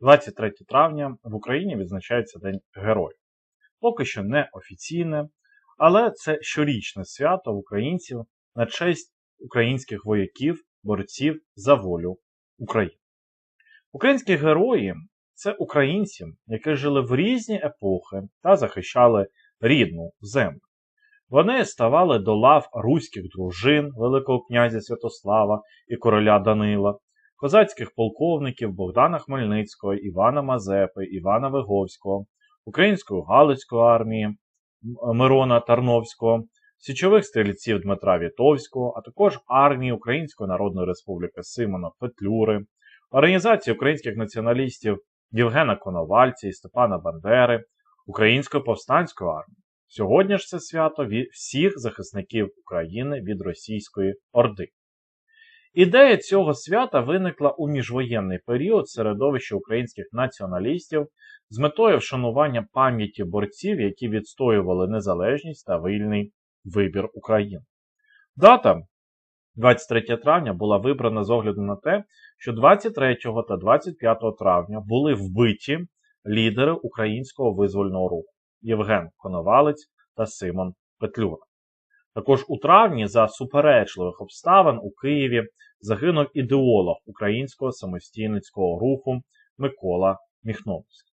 23 травня в Україні відзначається День Героїв. Поки що не офіційне, але це щорічне свято українців на честь українських вояків, борців за волю України. Українські герої це українці, які жили в різні епохи та захищали рідну землю. Вони ставали до лав руських дружин Великого князя Святослава і короля Данила, козацьких полковників Богдана Хмельницького, Івана Мазепи, Івана Виговського, Української Галицької армії Мирона Тарновського, січових стрільців Дмитра Вітовського, а також армії Української Народної Республіки Симона Петлюри, організації українських націоналістів Євгена Коновальця і Степана Бандери, Української повстанської армії. Сьогодні ж це свято всіх захисників України від російської орди. Ідея цього свята виникла у міжвоєнний період середовища українських націоналістів з метою вшанування пам'яті борців, які відстоювали незалежність та вільний вибір України. Дата 23 травня була вибрана з огляду на те, що 23 та 25 травня були вбиті лідери українського визвольного руху Євген Коновалець та Симон Петлюра. Також у травні за суперечливих обставин у Києві загинув ідеолог українського самостійницького руху Микола Міхновський.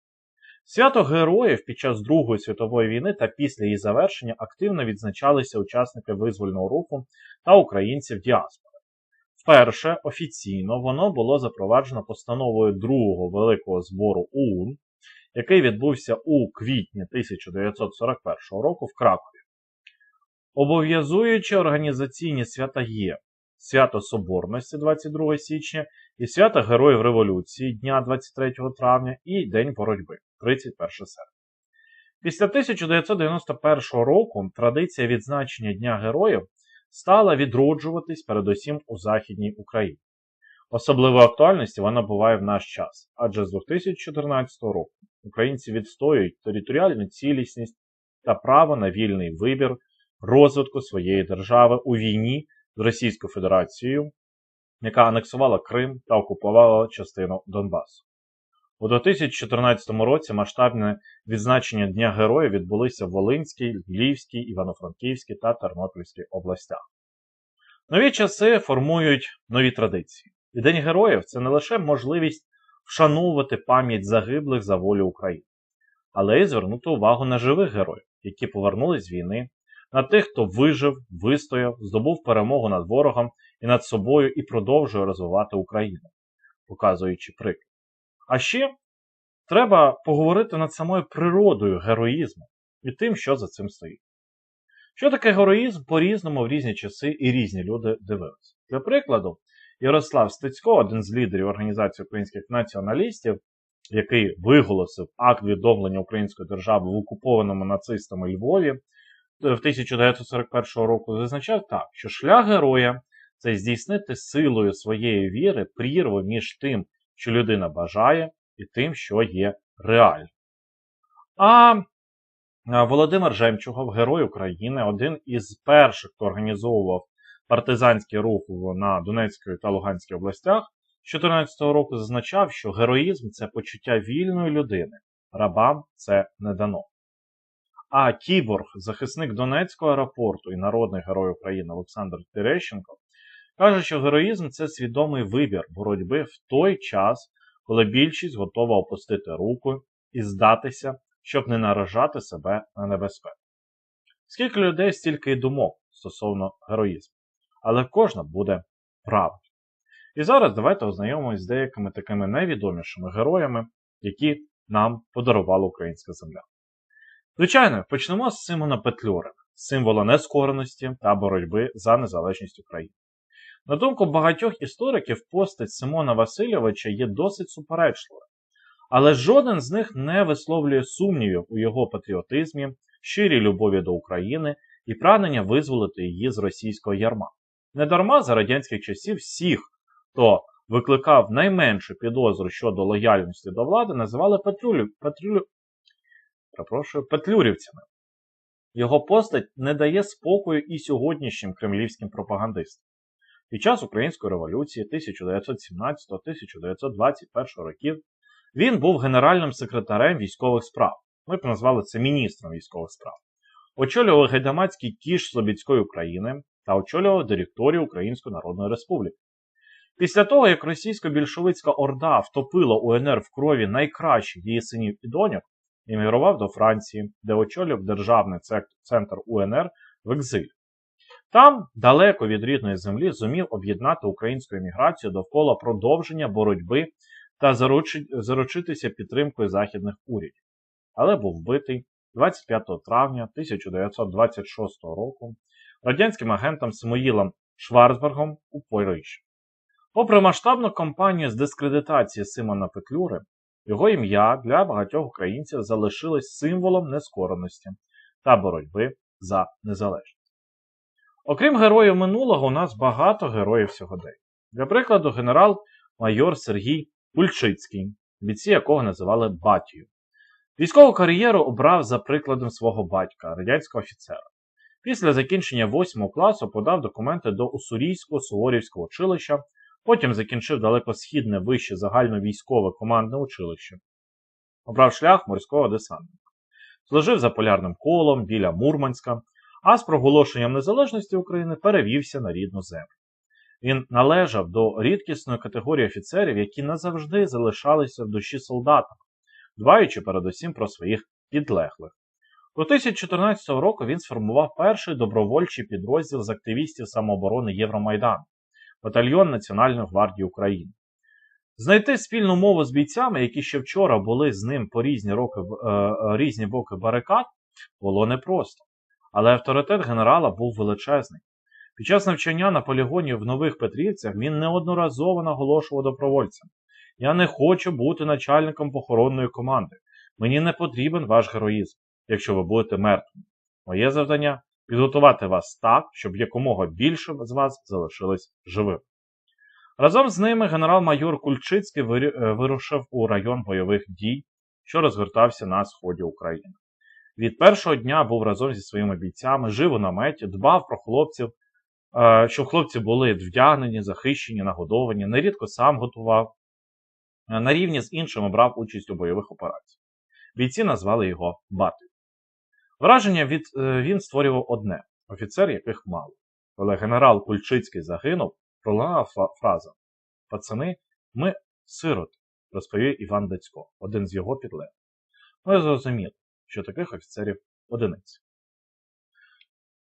Свято Героїв під час Другої світової війни та після її завершення активно відзначалися учасники визвольного руху та українців діаспори. Вперше офіційно воно було запроваджено постановою Другого Великого збору ОУН, який відбувся у квітні 1941 року в Кракові. Обов'язуючи організаційні свята є Свято Соборності 22 січня і свято Героїв Революції дня 23 травня і День боротьби 31 серпня. Після 1991 року традиція відзначення Дня Героїв стала відроджуватись передусім у Західній Україні. Особливої актуальності вона буває в наш час, адже з 2014 року українці відстоюють територіальну цілісність та право на вільний вибір розвитку своєї держави у війні Російською Федерацією, яка анексувала Крим та окупувала частину Донбасу. У 2014 році масштабне відзначення Дня Героїв відбулися в Волинській, Львівській, Івано-Франківській та Тернопільській областях. Нові часи формують нові традиції. І День Героїв це не лише можливість вшановувати пам'ять загиблих за волю України, але й звернути увагу на живих героїв, які повернулись з війни, на тих, хто вижив, вистояв, здобув перемогу над ворогом і над собою і продовжує розвивати Україну, показуючи приклад. А ще треба поговорити над самою природою героїзму і тим, що за цим стоїть. Що таке героїзм по-різному в різні часи і різні люди дивилися. Для прикладу, Ярослав Стецько, один з лідерів Організації українських націоналістів, який виголосив акт відновлення української держави в окупованому нацистами Львові 1941 року, зазначав так, що шлях героя це здійснити силою своєї віри прірву між тим, що людина бажає, і тим, що є реально. А Володимир Жемчугов, герой України, один із перших, хто організовував партизанський рух на Донецькій та Луганській областях, з 2014 року зазначав, що героїзм це почуття вільної людини, рабам це не дано. А Кіборг, захисник Донецького аеропорту і народний герой України Олександр Терещенко, каже, що героїзм це свідомий вибір боротьби в той час, коли більшість готова опустити руку і здатися, щоб не наражати себе на небезпеку. Скільки людей, стільки й думок стосовно героїзму, але кожна буде правда. І зараз давайте ознайомимось з деякими такими найвідомішими героями, які нам подарувала українська земля. Звичайно, почнемо з Симона Петлюри, символа нескореності та боротьби за незалежність України. На думку багатьох істориків, постать Симона Васильовича є досить суперечливою, але жоден з них не висловлює сумнівів у його патріотизмі, щирій любові до України і прагнення визволити її з російського ярма. Недарма за радянських часів всіх, хто викликав найменшу підозру щодо лояльності до влади, називали патрулю, патрулю, Пропрошую, петлюрівцями. Його постать не дає спокою і сьогоднішнім кремлівським пропагандистам. Під час Української революції 1917-1921 років Він був генеральним секретарем військових справ. Ми б назвали це міністром військових справ. Очолював гайдамацький кіш Слобідської України та очолював директорію Української Народної Республіки. Після того, як російсько-більшовицька орда втопила УНР в крові найкращих її синів і доньок, іммігрував до Франції, де очолював державний центр УНР в екзилі. Там, далеко від рідної землі, зумів об'єднати українську еміграцію довкола продовження боротьби та заручитися підтримкою західних урядів, але був вбитий 25 травня 1926 року радянським агентом Самоїлом Шварцбергом у Парижі. Попри масштабну кампанію з дискредитації Симона Петлюри, його ім'я для багатьох українців залишилось символом нескореності та боротьби за незалежність. Окрім героїв минулого, у нас багато героїв сьогодення. Для прикладу, генерал-майор Сергій Кульчицький, бійці якого називали Батію. Військову кар'єру обрав за прикладом свого батька, радянського офіцера. Після закінчення 8 класу подав документи до Уссурійського Суворівського училища, потім закінчив далекосхідне вище загальновійськове командне училище. Обрав шлях морського десантника. Служив за полярним колом біля Мурманська, а з проголошенням незалежності України перевівся на рідну землю. Він належав до рідкісної категорії офіцерів, які назавжди залишалися в душі солдатами, дбаючи передусім про своїх підлеглих. До 2014 року він сформував перший добровольчий підрозділ з активістів самооборони Євромайдану, батальйон Національної гвардії України. Знайти спільну мову з бійцями, які ще вчора були з ним по різні, роки, е, е, різні боки барикад, було непросто. Але авторитет генерала був величезний. Під час навчання на полігоні в Нових Петрівцях він неодноразово наголошував добровольцям: Я не хочу бути начальником похоронної команди. Мені не потрібен ваш героїзм, якщо ви будете мертвими. Моє завдання підготувати вас так, щоб якомога більше з вас залишилось живим. Разом з ними генерал-майор Кульчицький е, вирушив у район бойових дій, що розгортався на сході України. Від першого дня був разом зі своїми бійцями, жив у наметі, дбав про хлопців, е, щоб хлопці були вдягнені, захищені, нагодовані, нерідко сам готував. Е, на рівні з іншими брав участь у бойових операціях. Бійці назвали його Батою. Враження від, е, він створював одне офіцер, яких мало. Коли генерал Кульчицький загинув, пролунала фраза Пацани, ми сироти, розповів Іван Дацько, один з його підлеглих. Ми зрозуміли, що таких офіцерів одиниць.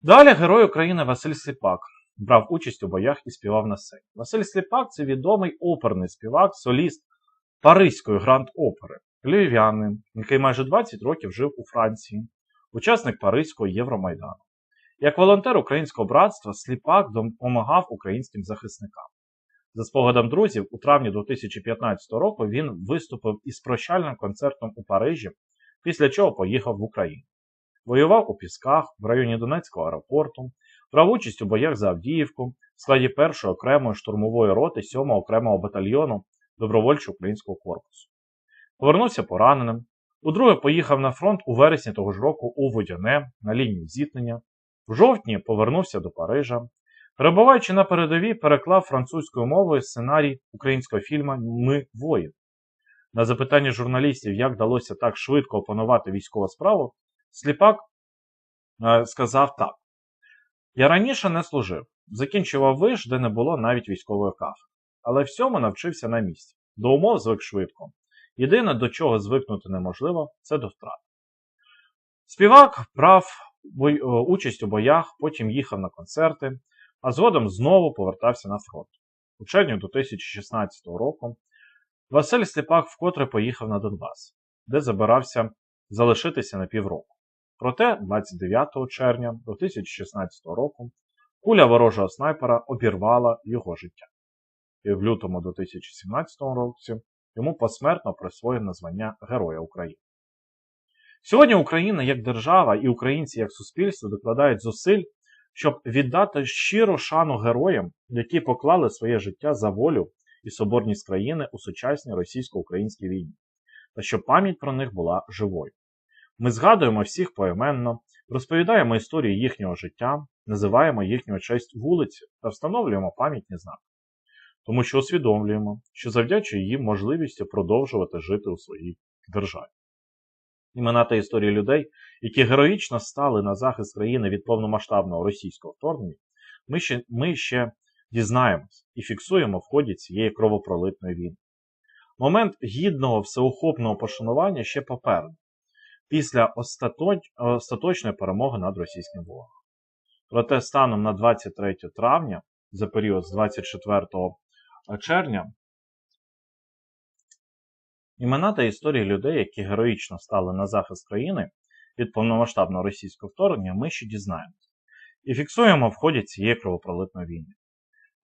Далі герой України Василь Сліпак брав участь у боях і співав на сцені. Василь Сліпак це відомий оперний співак, соліст Паризької гранд-опери, львів'янин, який майже 20 років жив у Франції, учасник Паризького Євромайдану. Як волонтер українського братства, Сліпак допомагав українським захисникам. За спогадом друзів, у травні 2015 року він виступив із прощальним концертом у Парижі після чого поїхав в Україну. Воював у Пісках в районі Донецького аеропорту, брав участь у боях за Авдіївку в складі першої окремої штурмової роти 7-го окремого батальйону добровольчого українського корпусу. Повернувся пораненим. Удруге поїхав на фронт у вересні того ж року у Водяне на лінії зіткнення. В жовтні повернувся до Парижа. Перебуваючи на передовій, переклав французькою мовою сценарій українського фільму Ми воїн на запитання журналістів, як вдалося так швидко опанувати військову справу, Сліпак е, сказав так: Я раніше не служив, закінчував виш, де не було навіть військової кафедри. Але всьому навчився на місці. До умов звик швидко. Єдине, до чого звикнути неможливо, це до втрат. Співак брав. Е, участь у боях, потім їхав на концерти, а згодом знову повертався на фронт. У червні 2016 року Василь Сліпак вкотре поїхав на Донбас, де забирався залишитися на півроку. Проте, 29 червня 2016 року куля ворожого снайпера обірвала його життя. І в лютому 2017 році йому посмертно присвоєно звання Героя України. Сьогодні Україна як держава і українці як суспільство докладають зусиль, щоб віддати щиру шану героям, які поклали своє життя за волю і соборність країни у сучасній російсько-українській війні, та щоб пам'ять про них була живою. Ми згадуємо всіх поіменно, розповідаємо історії їхнього життя, називаємо їхню честь вулиці та встановлюємо пам'ятні знаки. Тому що усвідомлюємо, що завдячує їм можливістю продовжувати жити у своїй державі. Імена та історії людей, які героїчно стали на захист країни від повномасштабного російського вторгнення, ми ще, ми ще дізнаємось і фіксуємо в ході цієї кровопролитної війни. Момент гідного всеохопного пошанування ще попереду, після остаточної перемоги над російським ворогом. Проте станом на 23 травня, за період з 24 червня, імена та історії людей, які героїчно стали на захист країни від повномасштабного російського вторгнення, ми ще дізнаємося. І фіксуємо в ході цієї кровопролитної війни.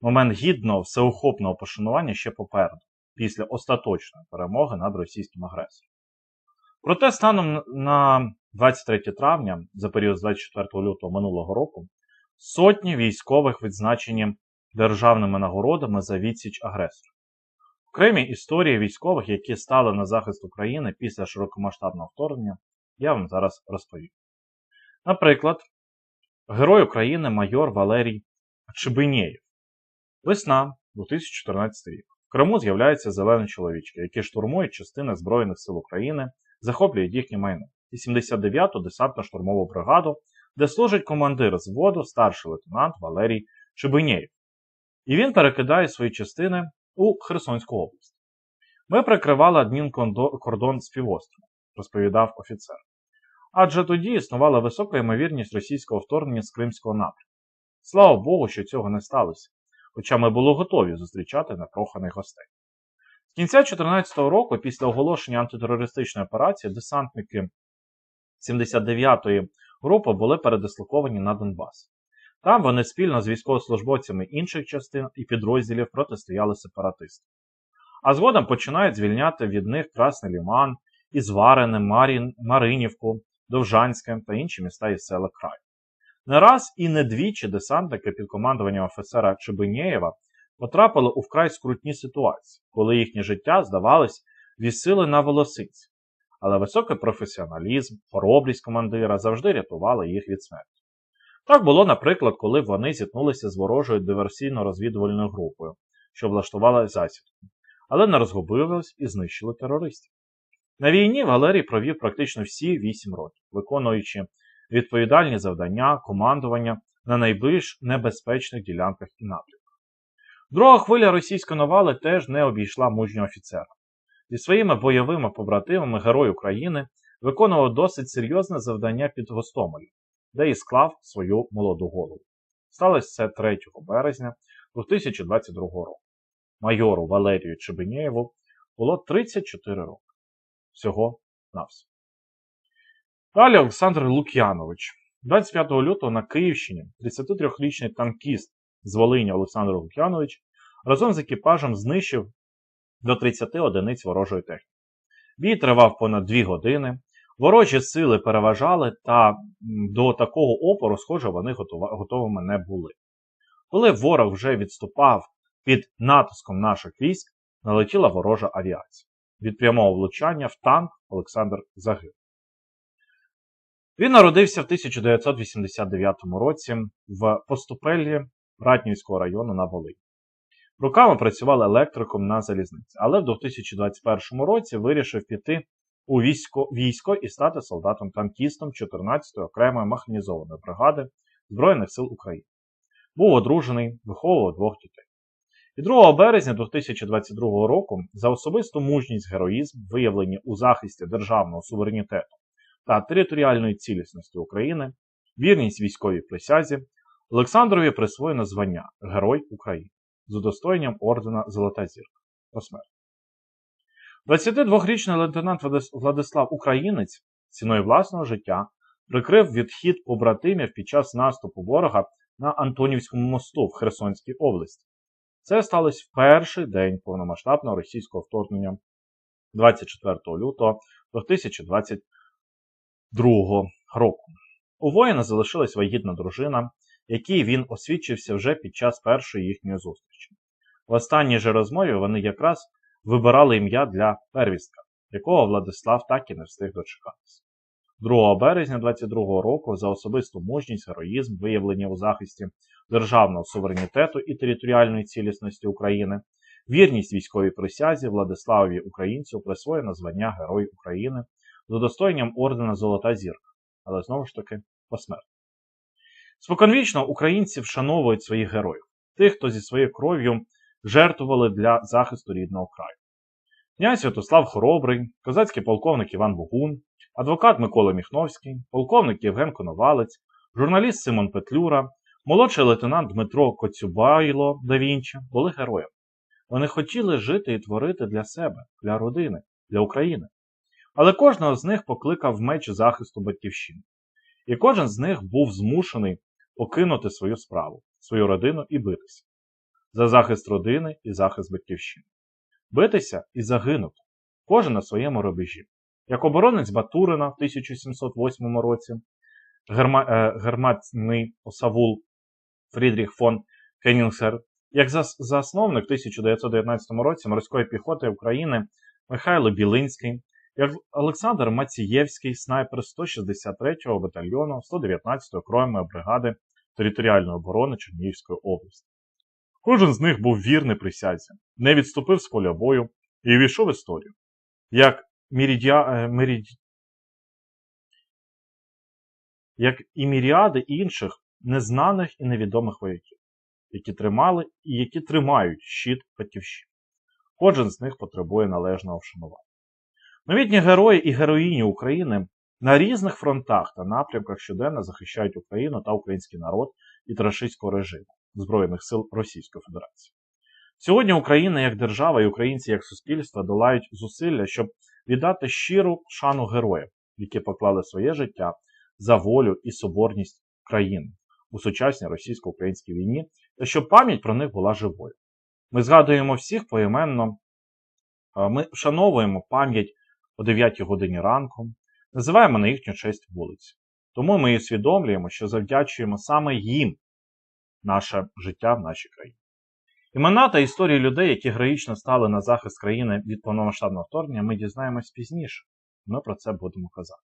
Момент гідного всеохопного пошанування ще попереду, після остаточної перемоги над російським агресором. Проте станом на 23 травня, за період з 24 лютого минулого року, сотні військових відзначені державними нагородами за відсіч агресора. Окремі історії військових, які стали на захист України після широкомасштабного вторгнення, я вам зараз розповім. Наприклад, герой України майор Валерій Чебинєєв. Весна 2014 рік. В Криму з'являються зелені чоловічки, які штурмують частини Збройних сил України, захоплюють їхнє майно. 89-ту десантно-штурмову бригаду, де служить командир зводу старший лейтенант Валерій Чебинєєв. І він перекидає свої частини у Херсонську область. Ми прикривали адмінкордон з півостровом, розповідав офіцер. Адже тоді існувала висока ймовірність російського вторгнення з Кримського напрямку. Слава Богу, що цього не сталося, хоча ми були готові зустрічати непроханих гостей. З кінця 2014 року, після оголошення антитерористичної операції, десантники 79-ї групи були передислоковані на Донбас. Там вони спільно з військовослужбовцями інших частин і підрозділів протистояли сепаратистам. А згодом починають звільняти від них Красний Ліман, Ізварине, Марін, Маринівку, Довжанське та інші міста і села краю. Не раз і не двічі десантники під командуванням офіцера Чебинєєва потрапили у вкрай скрутні ситуації, коли їхнє життя, здавалось, вісили на волосиці. Але високий професіоналізм, хоробрість командира завжди рятували їх від смерті. Так було, наприклад, коли вони зіткнулися з ворожою диверсійно-розвідувальною групою, що влаштувала засідку, але не розгубились і знищили терористів. На війні Валерій провів практично всі 8 років, виконуючи відповідальні завдання, командування на найбільш небезпечних ділянках і напрямках. Друга хвиля російської навали теж не обійшла мужнього офіцера. Зі своїми бойовими побратимами Герой України виконував досить серйозне завдання під Гостомелем, де і склав свою молоду голову. Сталося це 3 березня 2022 року. Майору Валерію Чебенєєву було 34 роки. Всього на все. Далі Олександр Лук'янович. 25 лютого на Київщині 33-річний танкіст з Волині Олександр Лук'янович разом з екіпажем знищив до 30 одиниць ворожої техніки. Бій тривав понад 2 години. Ворожі сили переважали, та до такого опору, схоже, вони готовими не були. Коли ворог вже відступав під натиском наших військ, налетіла ворожа авіація. Від прямого влучання в танк Олександр загинув. Він народився в 1989 році в Поступеллі Ратнівського району на Волині. Руками працював електриком на залізниці, але в 2021 році вирішив піти у військо, військо і стати солдатом-танкістом 14-ї окремої механізованої бригади Збройних сил України. Був одружений, виховував двох дітей. І 2 березня 2022 року за особисту мужність героїзм, виявлені у захисті державного суверенітету та територіальної цілісності України, вірність військовій присязі, Олександрові присвоєно звання Герой України з удостоєнням ордена Золота Зірка посмертно. 22-річний лейтенант Владислав Українець ціною власного життя прикрив відхід побратимів під час наступу ворога на Антонівському мосту в Херсонській області. Це сталося в перший день повномасштабного російського вторгнення 24 лютого 2022 року. У воїна залишилась вагітна дружина, якій він освідчився вже під час першої їхньої зустрічі. В останній же розмові вони якраз вибирали ім'я для первістка, якого Владислав так і не встиг дочекатися. 2 березня 22 року за особисту мужність, героїзм, виявлені у захисті державного суверенітету і територіальної цілісності України, вірність військовій присязі Владиславові Українцю присвоєно звання Герой України з удостоєнням ордена Золота Зірка, але знову ж таки посмертно. Споконвічно українці вшановують своїх героїв, тих, хто зі своєю кров'ю жертвували для захисту рідного краю. Князь Святослав Хоробрий, козацький полковник Іван Богун, адвокат Микола Міхновський, полковник Євген Коновалець, журналіст Симон Петлюра, молодший лейтенант Дмитро Коцюбайло да були героями. Вони хотіли жити і творити для себе, для родини, для України. Але кожного з них покликав меч захисту батьківщини. І кожен з них був змушений покинути свою справу, свою родину і битися за захист родини і захист батьківщини. Битися і загинути, кожен на своєму рубежі. Як оборонець Батурина в 1708 році, герма, е, герматний осавул Фрідріх фон Кеннінгсер, як засновник в 1919 році морської піхоти України Михайло Білинський, як Олександр Мацієвський, снайпер 163-го батальйону 119-ї окремої бригади територіальної оборони Чернігівської області. Кожен з них був вірний присязі, не відступив з поля бою і увійшов в історію. Як мірідя... Е, мірід... як і міріади інших незнаних і невідомих вояків, які тримали і які тримають щит батьківщини. Кожен з них потребує належного вшанування. Новітні герої і героїні України на різних фронтах та напрямках щоденно захищають Україну та український народ від рашистського режиму Збройних сил Російської Федерації. Сьогодні Україна як держава і українці як суспільство долають зусилля, щоб віддати щиру шану героям, які поклали своє життя за волю і соборність країни у сучасній російсько-українській війні, та щоб пам'ять про них була живою. Ми згадуємо всіх поіменно, ми вшановуємо пам'ять о 9 годині ранку, називаємо на їхню честь вулиці. Тому ми і усвідомлюємо, що завдячуємо саме їм наше життя в нашій країні. Імена та історії людей, які героїчно стали на захист країни від повномасштабного вторгнення, ми дізнаємось пізніше. Ми про це будемо казати.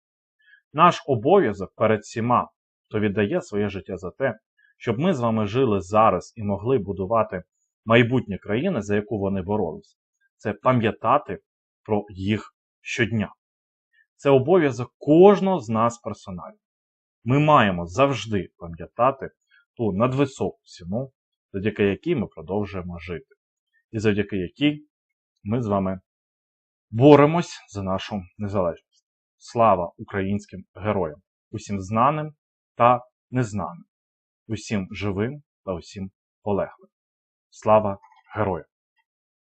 Наш обов'язок перед всіма, хто віддає своє життя за те, щоб ми з вами жили зараз і могли будувати майбутнє країни, за яку вони боролись, це пам'ятати про їх щодня. Це обов'язок кожного з нас персонально. Ми маємо завжди пам'ятати ту надвисоку ціну, завдяки якій ми продовжуємо жити, і завдяки якій ми з вами боремось за нашу незалежність. Слава українським героям, усім знаним та незнаним, усім живим та усім полеглим. Слава героям!